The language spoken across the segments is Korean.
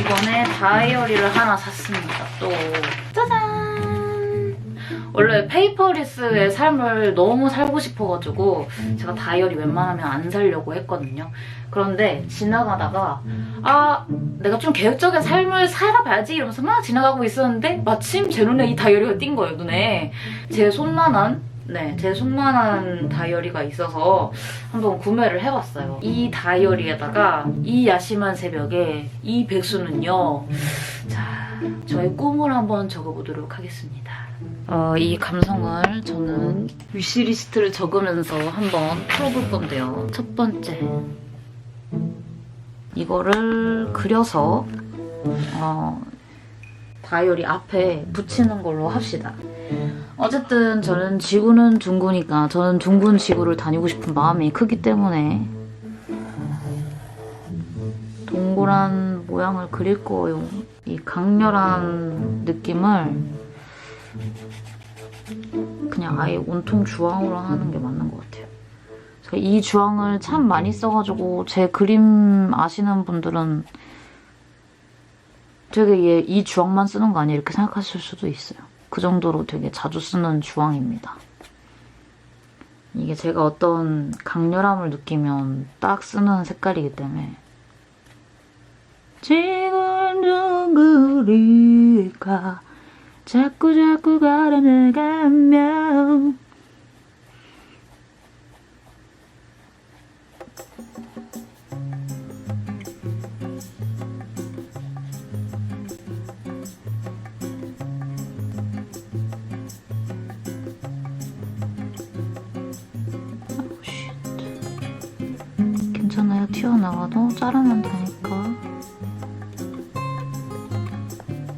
이번에 다이어리를 하나 샀습니다. 또 짜잔! 원래 페이퍼리스의 삶을 너무 살고 싶어가지고 제가 다이어리 웬만하면 안 살려고 했거든요. 그런데 지나가다가 아 내가 좀 계획적인 삶을 살아봐야지 이러면서 막 지나가고 있었는데 마침 제 눈에 이 다이어리가 띈 거예요 눈에 제 손만한 네, 제 손만한 다이어리가 있어서 한번 구매를 해봤어요. 이 다이어리에다가 이 야심한 새벽에 이 백수는요. 자, 저의 꿈을 한번 적어보도록 하겠습니다. 어, 이 감성을 저는 위시리스트를 적으면서 한번 풀어볼 건데요. 첫 번째. 이거를 그려서 어, 다이어리 앞에 붙이는 걸로 합시다. 어쨌든 저는 지구는 둥구니까 저는 둥근 지구를 다니고 싶은 마음이 크기 때문에 동그란 모양을 그릴 거예요. 이 강렬한 느낌을 그냥 아예 온통 주황으로 하는 게 맞는 것 같아요. 이 주황을 참 많이 써가지고 제 그림 아시는 분들은 되게 얘 이 주황만 쓰는 거 아니야 이렇게 생각하실 수도 있어요. 그 정도로 되게 자주 쓰는 주황입니다. 이게 제가 어떤 강렬함을 느끼면 딱 쓰는 색깔이기 때문에 지금 둥그릴까 자꾸 자꾸 걸어나가면 튀어나와도 자르면 되니까.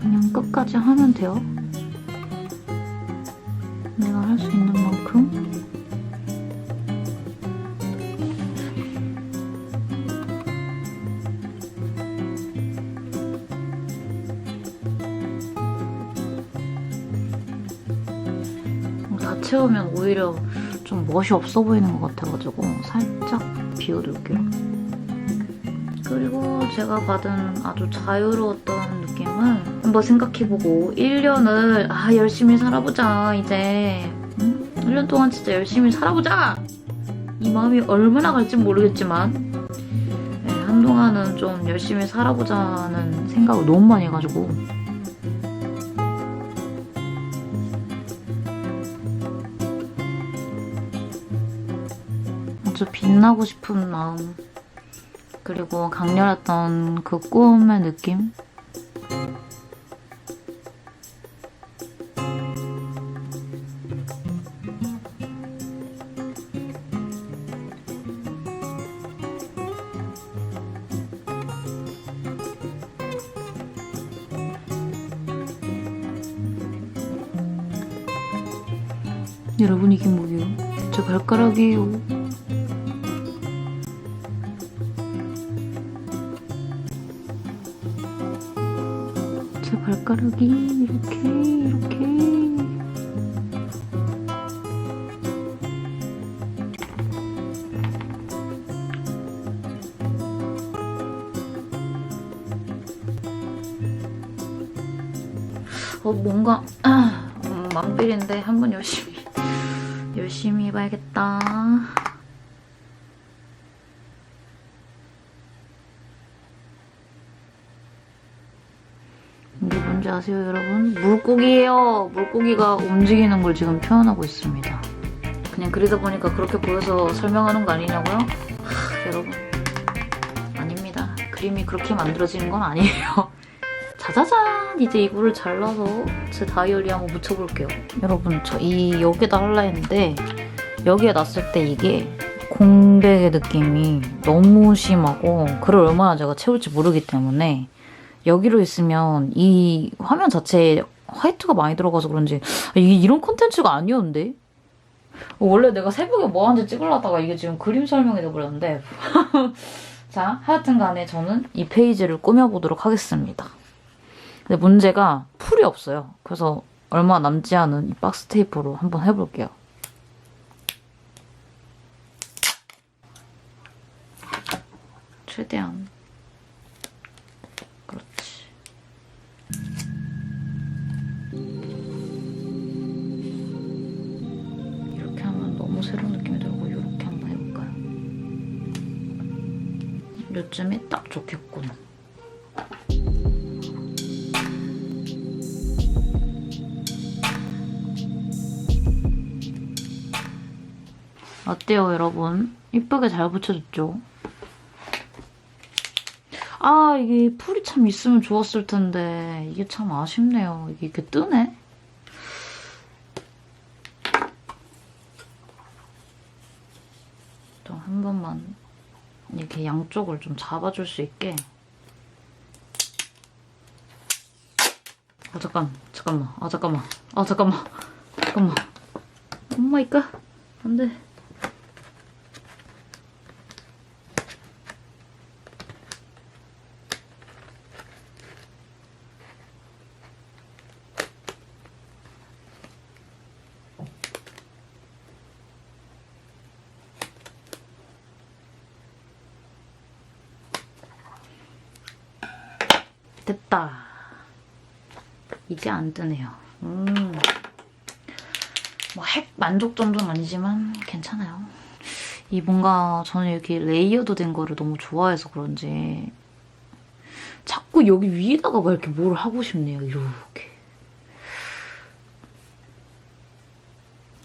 그냥 끝까지 하면 돼요. 내가 할 수 있는 만큼. 다 채우면 오히려 좀 멋이 없어 보이는 것 같아가지고 살짝 비워둘게요. 그리고 제가 받은 아주 자유로웠던 느낌은 한번 생각해보고 1년을 아 열심히 살아보자 이제. 응? 1년 동안 진짜 열심히 살아보자! 이 마음이 얼마나 갈지 모르겠지만 네, 한동안은 좀 열심히 살아보자는 생각을 너무 많이 해가지고. 아주 빛나고 싶은 마음 그리고 강렬했던 그 꿈의 느낌 여러분 이게 뭐예요? 제 발가락이에요. 제 발가락이 이렇게 이렇게 어 뭔가 음, 망필인데 한번 열심히 열심히 해봐야겠다. 이게 아세요, 여러분? 물고기예요. 물고기가 움직이는 걸 지금 표현하고 있습니다. 그냥 그리다 보니까 그렇게 보여서 설명하는 거 아니냐고요? 하, 여러분, 아닙니다. 그림이 그렇게 만들어지는 건 아니에요. 짜자잔! 이제 이거를 잘라서 제 다이어리에 한번 묻혀볼게요. 여러분, 저 이 여기다 할라 했는데 여기에 놨을 때 이게 공백의 느낌이 너무 심하고 글을 얼마나 제가 채울지 모르기 때문에 여기로 있으면 이 화면 자체에 화이트가 많이 들어가서 그런지 아, 이게 이런 콘텐츠가 아니었는데? 원래 내가 새벽에 뭐 하는지 찍으려다가 이게 지금 그림 설명이 돼버렸는데. 자 하여튼 간에 저는 이 페이지를 꾸며보도록 하겠습니다. 근데 문제가 풀이 없어요. 그래서 얼마 남지 않은 이 박스 테이프로 한번 해볼게요. 최대한 요쯤이 딱 좋겠군. 어때요, 여러분? 이쁘게 잘 붙여줬죠? 아, 이게 풀이 참 있으면 좋았을 텐데 이게 참 아쉽네요. 이게 이렇게 뜨네? 좀 한 번만 이렇게 양쪽을 좀 잡아줄 수 있게. 아 잠깐 잠깐만. 아 잠깐만. 아 잠깐만. 잠깐만. 오마이갓. 안돼 됐다. 이제 안 뜨네요. 음. 뭐 핵 만족 정도는 아니지만 괜찮아요. 이 뭔가 저는 이렇게 레이어드 된 거를 너무 좋아해서 그런지 자꾸 여기 위에다가 막 이렇게 뭘 하고 싶네요 이렇게.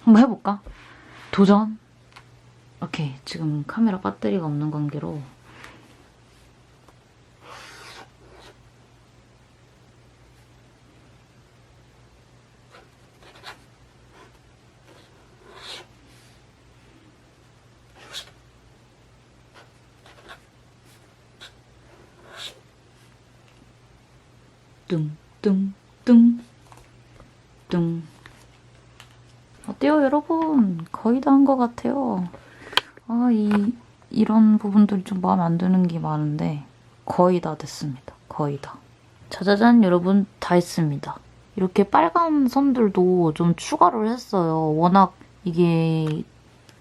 한번 해볼까? 도전? 오케이. 지금 카메라 배터리가 없는 관계로 뚱뚱뚱 뚱. 어때요 여러분? 거의 다 한 것 같아요. 아 이 이런 부분들이 좀 마음에 안 드는 게 많은데 거의 다 됐습니다. 거의 다. 짜자잔 여러분 다 했습니다. 이렇게 빨간 선들도 좀 추가를 했어요. 워낙 이게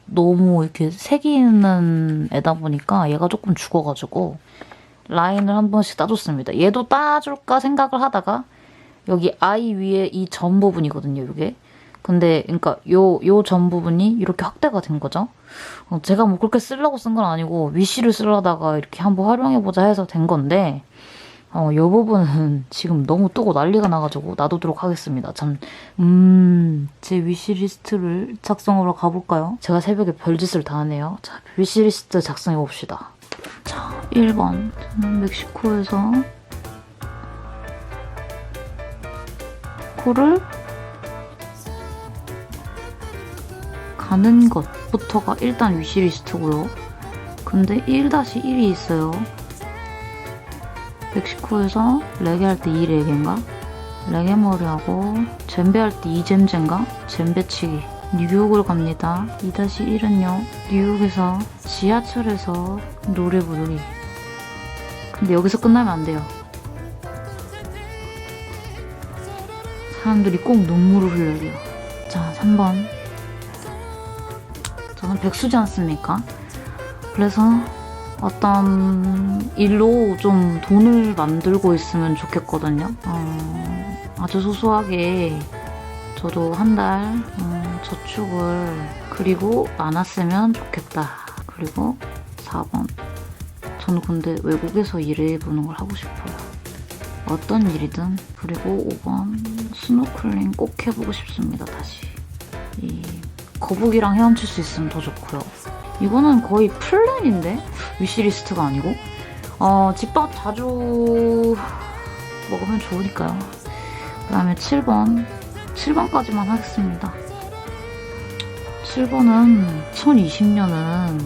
너무 이렇게 색이 있는 애다 보니까 얘가 조금 죽어가지고 라인을 한 번씩 따줬습니다. 얘도 따줄까 생각을 하다가 여기 아이 위에 이 전 부분이거든요, 이게. 근데 그러니까 요 요 전 부분이 이렇게 확대가 된 거죠. 어, 제가 뭐 그렇게 쓰려고 쓴 건 아니고 위시를 쓰려다가 이렇게 한번 활용해 보자 해서 된 건데 어, 요 부분은 지금 너무 뜨고 난리가 나가지고 놔두도록 하겠습니다. 참, 음, 제 위시리스트를 작성하러 가볼까요? 제가 새벽에 별짓을 다 하네요. 자, 위시리스트 작성해봅시다. 자, 1번. 저는 멕시코에서 코를 가는 것부터가 일단 위시리스트고요. 근데 1-1이 있어요. 멕시코에서 레게 할때이 레게인가? 레게 머리하고 젬베 할때이 젬제인가? 젬베치기. 뉴욕을 갑니다. 2-1은요. 뉴욕에서 지하철에서 노래 부르기. 근데 여기서 끝나면 안 돼요. 사람들이 꼭 눈물을 흘려야 돼요. 자, 3번. 저는 백수지 않습니까? 그래서 어떤 일로 좀 돈을 만들고 있으면 좋겠거든요. 어, 아주 소소하게 저도 한달 음, 저 축을 그리고 많았으면 좋겠다. 그리고 4번. 저는 근데 외국에서 일해보는 걸 하고 싶어요. 어떤 일이든. 그리고 5번. 스노클링 꼭 해보고 싶습니다, 다시. 이 거북이랑 헤엄칠 수 있으면 더 좋고요. 이거는 거의 플랜인데? 위시리스트가 아니고? 어, 집밥 자주 먹으면 좋으니까요. 그 다음에 7번. 7번까지만 하겠습니다. 7번은 2020년은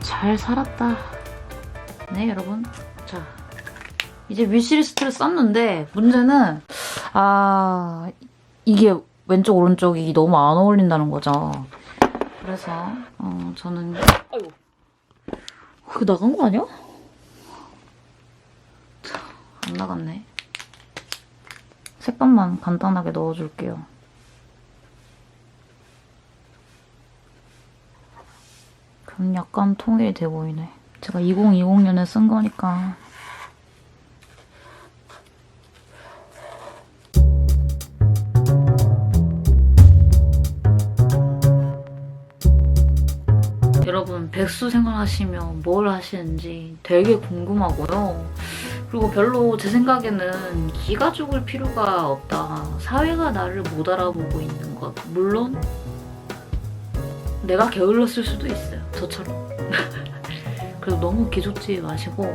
잘 살았다. 네, 여러분. 자, 이제 위시리스트를 썼는데 문제는 아 이게 왼쪽 오른쪽이 너무 안 어울린다는 거죠. 그래서 어, 저는 아이고 그 나간 거 아니야? 자, 안 나갔네. 색감만 간단하게 넣어줄게요. 그럼 약간 통일이 돼 보이네. 제가 2020년에 쓴 거니까 여러분 백수 생활하시면 뭘 하시는지 되게 궁금하고요. 그리고 별로 제 생각에는 기가 죽을 필요가 없다. 사회가 나를 못 알아보고 있는 것. 물론 내가 게을렀을 수도 있어요. 저처럼. 그래서 너무 기죽지 마시고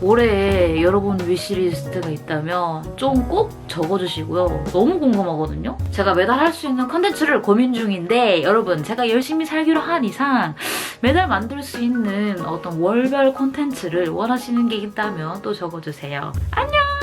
올해 여러분 위시리스트가 있다면 좀 꼭 적어주시고요. 너무 궁금하거든요. 제가 매달 할 수 있는 컨텐츠를 고민 중인데 여러분 제가 열심히 살기로 한 이상 매달 만들 수 있는 어떤 월별 콘텐츠를 원하시는 게 있다면 또 적어주세요. 안녕!